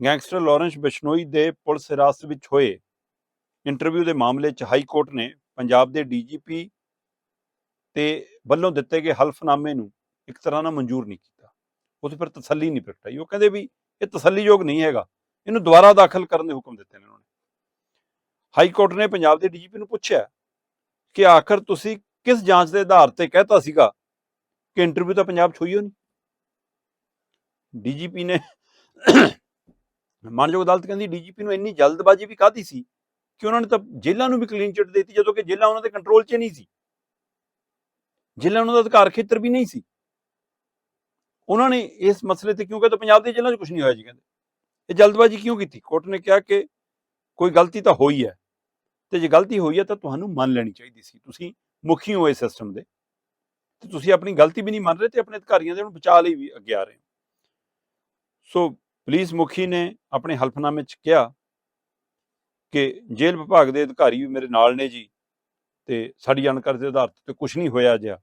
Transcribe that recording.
Gangster Lawrence Bishnoi ਦੇ police ਹਿਰਾਸਤ ਵਿੱਚ ਹੋਏ ਇੰਟਰਵਿਊ ਦੇ ਮਾਮਲੇ 'ਚ ਹਾਈ ਕੋਰਟ ਨੇ ਪੰਜਾਬ ਦੇ ਡੀਜੀਪੀ ਤੇ ਵੱਲੋਂ ਦਿੱਤੇ ਗਏ ਹਲਫਨਾਮੇ ਨੂੰ ਇੱਕ ਤਰ੍ਹਾਂ ਨਾਲ ਮਨਜ਼ੂਰ ਨਹੀਂ ਕੀਤਾ। ਉਹਦੇ ਪਰ ਤਸੱਲੀ ਨਹੀਂ ਪ੍ਰਗਟਾਈ। ਉਹ ਕਹਿੰਦੇ ਵੀ ਇਹ ਤਸੱਲੀਯੋਗ ਨਹੀਂ ਹੈਗਾ। ਇਹਨੂੰ ਦੁਬਾਰਾ ਦਾਖਲ ਕਰਨ ਦੇ ਹੁਕਮ ਦਿੱਤੇ ਨੇ ਉਹਨਾਂ ਨੇ। ਹਾਈ ਕੋਰਟ ਨੇ ਪੰਜਾਬ ਦੇ ਡੀਜੀਪੀ ਨੂੰ ਪੁੱਛਿਆ ਕਿ ਆਖਰ ਤੁਸੀਂ ਕਿਸ ਜਾਂਚ ਦੇ ਆਧਾਰ ਤੇ ਕਹਿਤਾ ਸੀਗਾ ਕਿ ਇੰਟਰਵਿਊ ਤਾਂ ਪੰਜਾਬ 'ਚ ਹੋਈ ਹੋ ਨਹੀਂ? ਡੀਜੀਪੀ ਨੇ ਮਾਨਯੋਗ ਅਦਾਲਤ ਕਹਿੰਦੀ ਡੀਜੀਪੀ ਨੂੰ ਇੰਨੀ ਜਲਦਬਾਜ਼ੀ ਵੀ ਕਾਹਦੀ ਸੀ ਕਿ ਉਹਨਾਂ ਨੇ ਤਾਂ ਜੇਲ੍ਹਾਂ ਨੂੰ ਵੀ ਕਲੀਨ ਚਿੱਟ ਦਿੱਤੀ, ਜਦੋਂ ਕਿ ਜੇਲ੍ਹਾਂ ਉਹਨਾਂ ਦੇ ਕੰਟਰੋਲ 'ਚ ਨਹੀਂ ਸੀ। ਜੇਲ੍ਹਾਂ ਉਹਨਾਂ ਦਾ ਅਧਿਕਾਰ ਖੇਤਰ ਵੀ ਨਹੀਂ ਸੀ। ਉਹਨਾਂ ਨੇ ਇਸ ਮਸਲੇ ਤੇ ਕਿਉਂ ਕਹਿੰਦੇ ਪੰਜਾਬ ਦੀ ਜੇਲ੍ਹਾਂ 'ਚ ਕੁਝ ਨਹੀਂ ਹੋਇਆ ਜੀ ਕਹਿੰਦੇ। ਇਹ ਜਲਦਬਾਜ਼ੀ ਕਿਉਂ ਕੀਤੀ? ਕੋਰਟ ਨੇ ਕਿਹਾ ਕਿ ਕੋਈ ਗਲਤੀ ਤਾਂ ਹੋਈ ਹੈ ਤੇ ਜੇ ਗਲਤੀ ਹੋਈ ਹੈ ਤਾਂ ਤੁਹਾਨੂੰ ਮੰਨ ਲੈਣੀ ਚਾਹੀਦੀ ਸੀ। ਤੁਸੀਂ ਮੁਖੀ ਹੋ ਇਸ ਸਿਸਟਮ ਦੇ। ਤੇ ਤੁਸੀਂ ਆਪਣੀ ਗਲਤੀ ਵੀ ਨਹੀਂ ਮੰਨ ਰਹੇ ਤੇ ਆਪਣੇ ਅਧਿਕਾਰੀਆਂ ਦੇ ਨੂੰ ਬਚਾ ਲਈ ਵੀ ਅੱਗੇ ਆ ਰਹੇ ਹੋ। ਸੋ ਪੁਲਿਸ ਮੁਖੀ ਨੇ ਆਪਣੇ ਹਲਫਨਾਮੇ 'ਚ ਕਿਹਾ ਕਿ ਜੇਲ੍ਹ ਵਿਭਾਗ ਦੇ ਅਧਿਕਾਰੀ ਵੀ ਮੇਰੇ ਨਾਲ ਨੇ ਜੀ ਤੇ ਸਾਡੀ ਜਾਣਕਾਰੀ ਦੇ ਆਧਾਰ ਤੇ ਕੁਝ ਨਹੀਂ ਹੋਇਆ ਜਿਆ